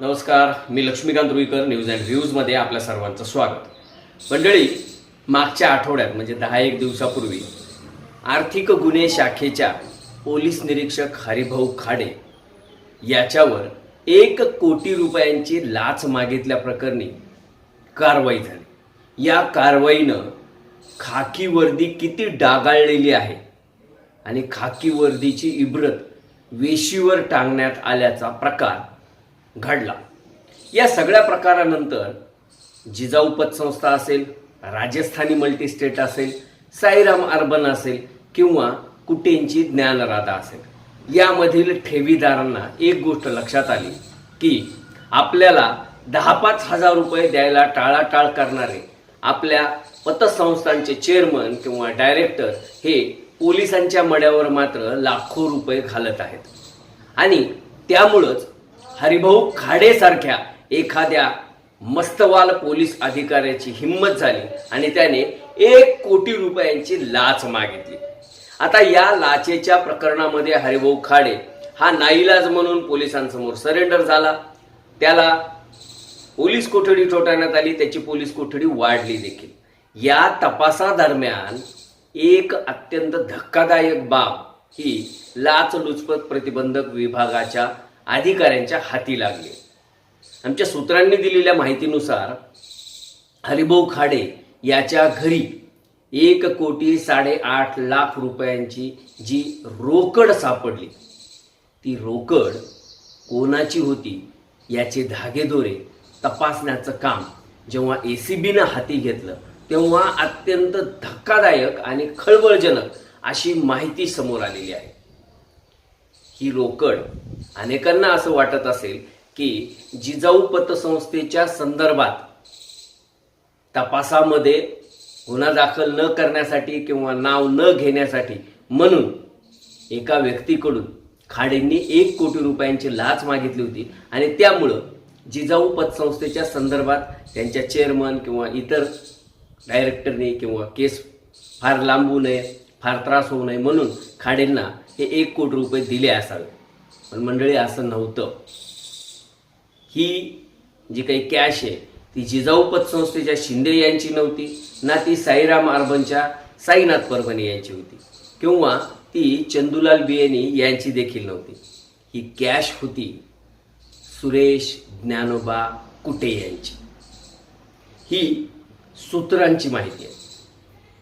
नमस्कार मी Laxmikant Ruikar news and व्ह्यूजमध्ये आपल्या सर्वांचं स्वागत. मंडळी मागच्या आठवड्यात म्हणजे दहा एक दिवसापूर्वी आर्थिक गुन्हे शाखेच्या पोलीस निरीक्षक हरिभाऊ खाडे याच्यावर एक कोटी रुपयांची लाच मागितल्याप्रकरणी कारवाई झाली. या कारवाईनं खाकी वर्दी किती डागाळलेली आहे आणि खाकी वर्दीची इब्रत वेशीवर टांगण्यात आल्याचा प्रकार घडला. या सगळ्या प्रकारानंतर जिजाऊ पतसंस्था असेल राजस्थानी मल्टीस्टेट असेल साईराम अर्बन असेल किंवा कुटेंची ज्ञानराधा असेल. यामधील ठेवीदारांना एक गोष्ट लक्षात आली की आपल्याला दहा पाच हजार रुपये द्यायला टाळाटाळ करणारे आपल्या पतसंस्थांचे चेअरमन किंवा डायरेक्टर हे पोलिसांच्या मड्यावर मात्र लाखो रुपये घालत आहेत. आणि त्यामुळंच हरिभाऊ खाडेसारख्या एखाद्या मस्तवाल पोलीस अधिकाऱ्याची हिंमत झाली आणि त्याने एक कोटी रुपयांची लाच मागितली. आता या लाचेच्या प्रकरणामध्ये हरिभाऊ खाडे हा नाईलाज म्हणून पोलिसांसमोर सरेंडर झाला. त्याला पोलीस कोठडी ठोठावण्यात आली त्याची पोलीस कोठडी वाढली देखील. या तपासादरम्यान एक अत्यंत धक्कादायक बाब ही लाचलुचपत प्रतिबंधक विभागाच्या अधिकाऱ्यांच्या हाती लागले. आमच्या सूत्रांनी दिलेल्या माहितीनुसार हरिभाऊ खाडे याच्या घरी एक कोटी साडेआठ लाख रुपयांची जी रोकड सापडली. ती रोकड कोणाची होती याचे धागेदोरे तपासण्याचं काम जेव्हा ए सी बीनं हाती घेतलं तेव्हा अत्यंत धक्कादायक आणि खळबळजनक अशी माहिती समोर आलेली आहे. ही रोकड अनेकांना असं वाटत असेल की जिजाऊ पतसंस्थेच्या संदर्भात तपासामध्ये गुन्हा दाखल न करण्यासाठी किंवा नाव न घेण्यासाठी म्हणून एका व्यक्तीकडून खाडेंनी एक कोटी रुपयांची लाच मागितली होती आणि त्यामुळं जिजाऊ पतसंस्थेच्या संदर्भात त्यांच्या चेअरमन किंवा इतर डायरेक्टरने किंवा केस फार लांबू नये फार त्रास होऊ नये म्हणून खाडेंना हे एक कोटी रुपये दिले असावे. पण मंडळी असं नव्हतं. ही जी काही कॅश आहे ती जिजाऊ पतसंस्थेच्या शिंदे यांची नव्हती ना ती साईराम अर्बनच्या साईनाथ परभणी यांची होती. किंवा ती चंदुलाल बियेनी यांची देखील नव्हती. ही कॅश होती सुरेश ज्ञानोबा कुटे यांची. ही सूत्रांची माहिती आहे.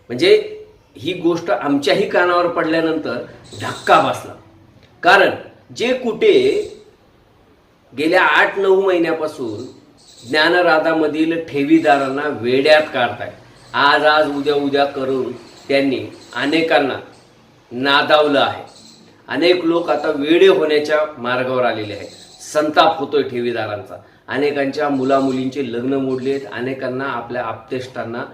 म्हणजे ही गोष्ट आमच्याही कानावर पडल्यानंतर धक्का बसला. कारण जे कुठे गेल्या आठ नऊ महिन्यापासून ज्ञानराधामधील ठेवीदारांना वेड्यात काढताय आज आज उद्या उद्या करून त्यांनी अनेकांना नादावलं आहे. अनेक लोक आता वेडे होण्याच्या मार्गावर आलेले आहेत. संताप होतोय ठेवीदारांचा. अनेकांच्या मुलामुलींचे लग्न मोडले आहेत अनेकांना आपल्या आप्तेष्टांना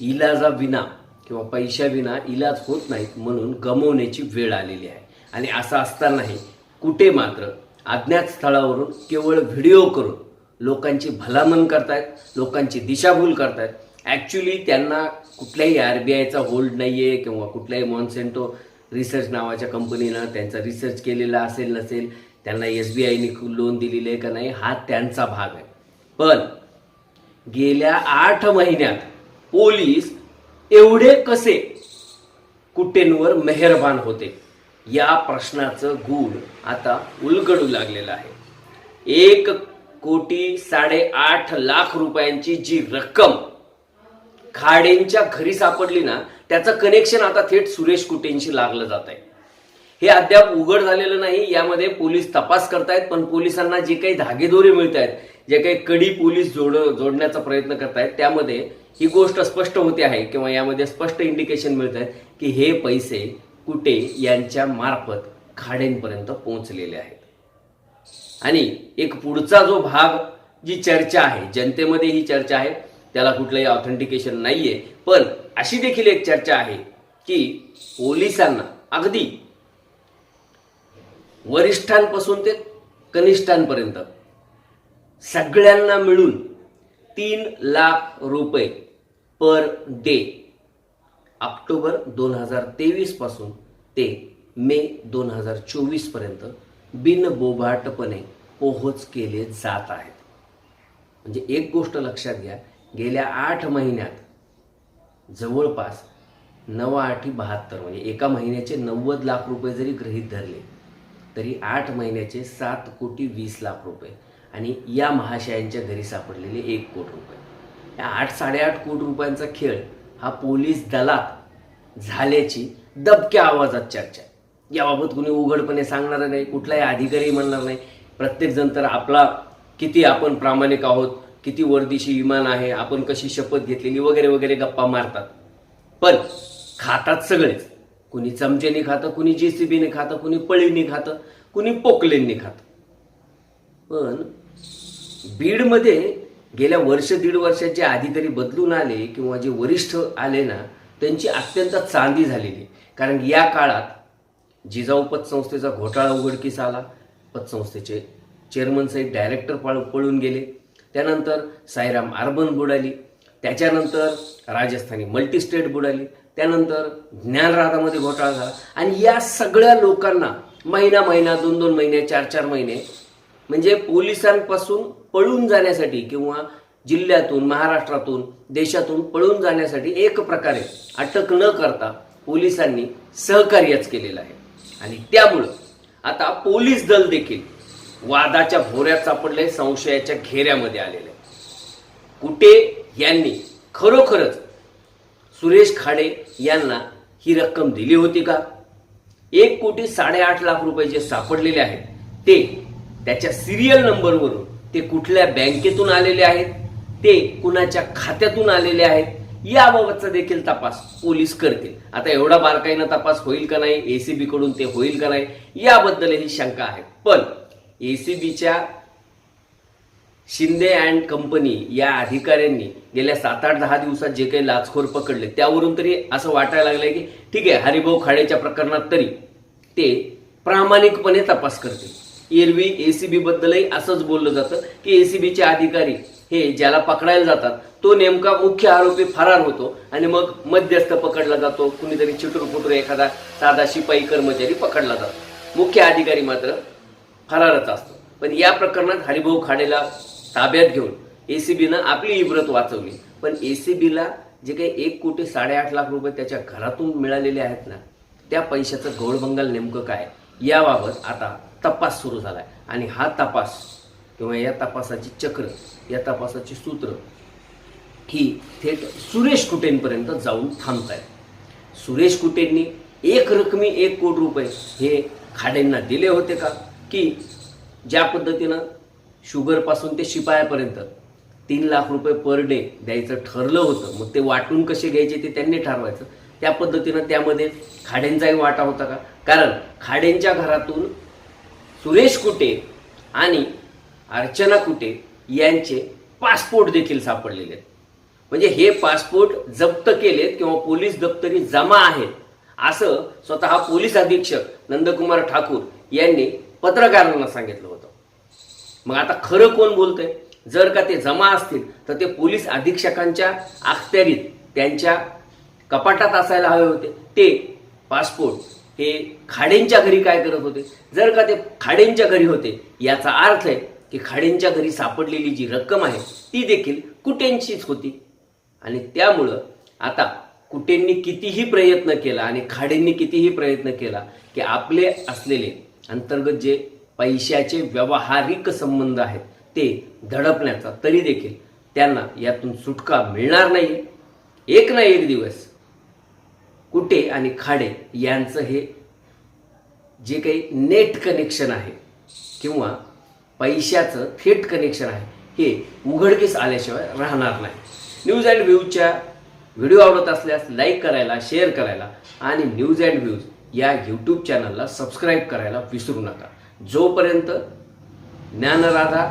इलाजाविना किंवा पैशाविना इलाज होत नाहीत म्हणून गमवण्याची वेळ आलेली आहे. आणि असं असतानाही कुठे मात्र अज्ञात स्थळावरून केवळ व्हिडिओ करून लोकांची भलामण करतायत लोकांची दिशाभूल करतायत. ॲक्च्युली त्यांना कुठल्याही आर बी आयचा होल्ड नाही आहे किंवा कुठल्याही मॉन्सेंटो रिसर्च नावाच्या कंपनीनं त्यांचा रिसर्च केलेला असेल नसेल त्यांना एस बी आयने लोन दिलेलं आहे का नाही हा त्यांचा भाग आहे. पण गेल्या आठ महिन्यात पोलीस एवढे कसे कुटेंवर मेहरबान होते? या प्रश्नाचं गूढ आता उलगडू लागलेलं आहे. एक कोटी साडेआठ लाख रुपयांची जी रक्कम खाडेंच्या घरी सापडली ना त्याचं कनेक्शन आता थेट सुरेश कुटेंशी लागलं जात आहे हे अद्याप उघड झालेलं नाही यामध्ये पोलीस तपास करतायत पण पोलिसांना जे काही धागेदोरे मिळत आहेत जे काही कडी पोलीस जोड जोडण्याचा प्रयत्न करतायत त्यामध्ये ही गोष्ट स्पष्ट होते आहे किंवा यामध्ये स्पष्ट इंडिकेशन मिळत आहेत की हे पैसे कुटे यांच्या मार्फत खाडेंपर्यंत पोहोचलेले आहेत. आणि एक पुढचा जो भाग जी चर्चा आहे जनतेमध्ये ही चर्चा आहे त्याला कुठलंही ऑथेंटिकेशन नाहीये. पण अशी देखील एक चर्चा आहे की पोलिसांना अगदी वरिष्ठांपासून ते कनिष्ठांपर्यंत सगळ्यांना मिळून तीन लाख रुपये पर डे ऑक्टोबर दोन हजार तेवीसपासून ते मे दोन हजार चोवीसपर्यंत बिनबोभाटपणे पोहोच केले जात आहेत. म्हणजे एक गोष्ट लक्षात घ्या गेल्या आठ महिन्यात जवळपास नवा आठी बहात्तर म्हणजे एका महिन्याचे नव्वद लाख रुपये जरी गृहीत धरले तरी आठ महिन्याचे सात कोटी वीस लाख रुपये आणि या महाशयांच्या घरी सापडलेले एक कोट रुपये. या आठ साडेआठ कोटी रुपयांचा खेळ हा पोलीस दलात झाल्याची दबक्या आवाजात चर्चा. आहे. याबाबत कुणी उघडपणे सांगणार नाही कुठलाही अधिकारी म्हणणार नाही. प्रत्येकजण तर आपला किती आपण प्रामाणिक आहोत किती वर्दीशी इमान आहे आपण कशी शपथ घेतलेली वगैरे वगैरे गप्पा मारतात. पण खातात सगळेच. कुणी चमचेने खातं कुणी जेसीबीने खातं कुणी पळीने खातं कुणी पोकलेंनी खातं. पण बीडमध्ये गेल्या वर्ष दीड वर्षाचे आधी तरी बदलून आले किंवा जे वरिष्ठ आले ना त्यांची अत्यंत चांदी झालेली. कारण या काळात जिजाऊ पतसंस्थेचा घोटाळा उघडकीस आला. पतसंस्थेचे चेअरमन साहेब डायरेक्टर पळ पळून गेले. त्यानंतर साईराम अर्बन बुडाली. त्याच्यानंतर राजस्थानी मल्टीस्टेट बुडाली. त्यानंतर ज्ञानराधामध्ये घोटाळा झाला. आणि या सगळ्या लोकांना महिना महिना दोन दोन महिने चार चार महिने म्हणजे पोलिसांपासून पळून जाण्यासाठी किंवा जिल्ह्यातून महाराष्ट्रातून देशातून पळून जाण्यासाठी एक प्रकारे अटक न करता पोलिसांनी सहकार्यच केलेलं आहे. आणि त्यामुळं आता पोलीस दल देखील वादाच्या भोऱ्यात सापडले संशयाच्या घेऱ्यामध्ये आलेले. कुठे यांनी खरोखरच सुरेश खाडे यांना ही रक्कम दिली होती का? एक कोटी साडेआठ लाख रुपये जे सापडलेले आहेत ते त्याच्या सिरियल नंबरवरून ते कुठल्या बँकेतून आलेले आहेत ते कुणाच्या खात्यातून आलेले आहेत याबाबतचा देखील तपास पोलीस करतील. आता एवढा बारकाईनं तपास होईल का नाही एसीबी कडून ते होईल का नाही याबद्दलही शंका आहे. पण एसीबीच्या शिंदे अँड कंपनी या अधिकाऱ्यांनी गेल्या सात आठ दहा दिवसात जे काही लाचखोर पकडले त्यावरून तरी असं वाटायला लागलंय की ठीक आहे हरिभाऊ खाडेच्या प्रकरणात तरी ते प्रामाणिकपणे तपास करतील. एरवी एसीबी बद्दलही असंच बोललं जातं की एसीबीचे अधिकारी हे ज्याला पकडायला जातात तो नेमका मुख्य आरोपी फरार होतो आणि मग मध्यस्थ पकडला जातो. कुणीतरी चिटूर फुटूर एखादा साधा शिपाई कर्मचारी पकडला जातो. मुख्य अधिकारी मात्र फरारच असतो. पण या प्रकरणात हरिभाऊ खाडेला ताब्यात घेऊन एसीबीनं आपली इब्रत वाचवली. पण एसीबीला जे काही एक कोटी साडेआठ लाख रुपये त्याच्या घरातून मिळालेले आहेत ना त्या पैशाचं गौडबंगाल नेमकं काय? याबाबत आता तपास सुरू झाला आहे आणि हा तपास किंवा या तपासाची चक्र या तपासाची सूत्र ही थेट सुरेश कुटेंपर्यंत जाऊन थांबत आहेत सुरेश कुटेंनी एक रकमी एक कोटी रुपये हे खाडेंना दिले होते का? की ज्या पद्धतीनं शुगरपासून ते शिपायापर्यंत तीन लाख रुपये पर डे द्यायचं ठरलं होतं मग ते वाटून कसे घ्यायचे ते त्यांनी ठरवायचं. त्या पद्धतीनं त्यामध्ये खाडेंचाही वाटा होता का? कारण खाडेंच्या घरातून सुरेश कुटे आणि अर्चना कुटे यांचे पासपोर्ट देखील सापडलेले आहेत. म्हणजे हे पासपोर्ट जप्त केलेत किंवा पोलीस दप्तरी जमा आहेत असं स्वतः पोलीस अधीक्षक नंदकुमार ठाकूर यांनी पत्रकारांना सांगितलं होतं. मग आता खरं कोण बोलतंय? जर का ते जमा असतील तर ते पोलीस अधीक्षकांच्या अखत्यारीत त्यांच्या कपाटात असायला हवे होते. ते पासपोर्ट हे खाडेंच्या घरी काय करत होते? जर का ते खाडेंच्या घरी होते याचा अर्थ आहे की खाडेंच्या घरी सापडलेली जी रक्कम आहे ती देखील कुटेंचीच होती. आणि त्यामुळं आता कुटेंनी कितीही प्रयत्न केला आणि खाडेंनी कितीही प्रयत्न केला की आपले असलेले अंतर्गत जे पैशाचे व्यावहारिक संबंध आहेत ते धडपण्याचा तरी देखील त्यांना यातून सुटका मिळणार नाही. एक ना एक दिवस कुटे आणि खाडे यांचं हे जे काही नेट कनेक्शन आहे किंवा पैशाचं थेट कनेक्शन आहे हे उघडकीस आल्याशिवाय राहणार नाही. न्यूज अँड व्ह्यूजच्या व्हिडिओ आवडत असल्यास लाईक करायला शेअर करायला आणि न्यूज अँड व्ह्यूज या यूट्यूब चॅनलला सबस्क्राईब करायला विसरू नका. जोपर्यंत ज्ञानराधा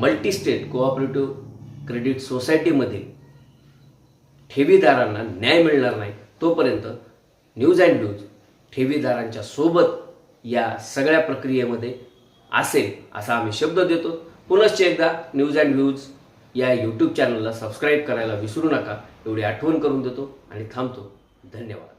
मल्टीस्टेट कोऑपरेटिव्ह क्रेडिट सोसायटीमधील ठेवीदारांना न्याय मिळणार नाही तोपर्यंत न्यूज अँड न्यूज ठेवीदारांच्या सोबत या सगळ्या प्रक्रियेमध्ये असेल असा आम्ही शब्द देतो. पुनश्च एकदा न्यूज अँड व्ह्यूज या यूट्यूब चॅनलला सबस्क्राईब करायला विसरू नका. एवढी आठवण करून देतो आणि थांबतो. धन्यवाद.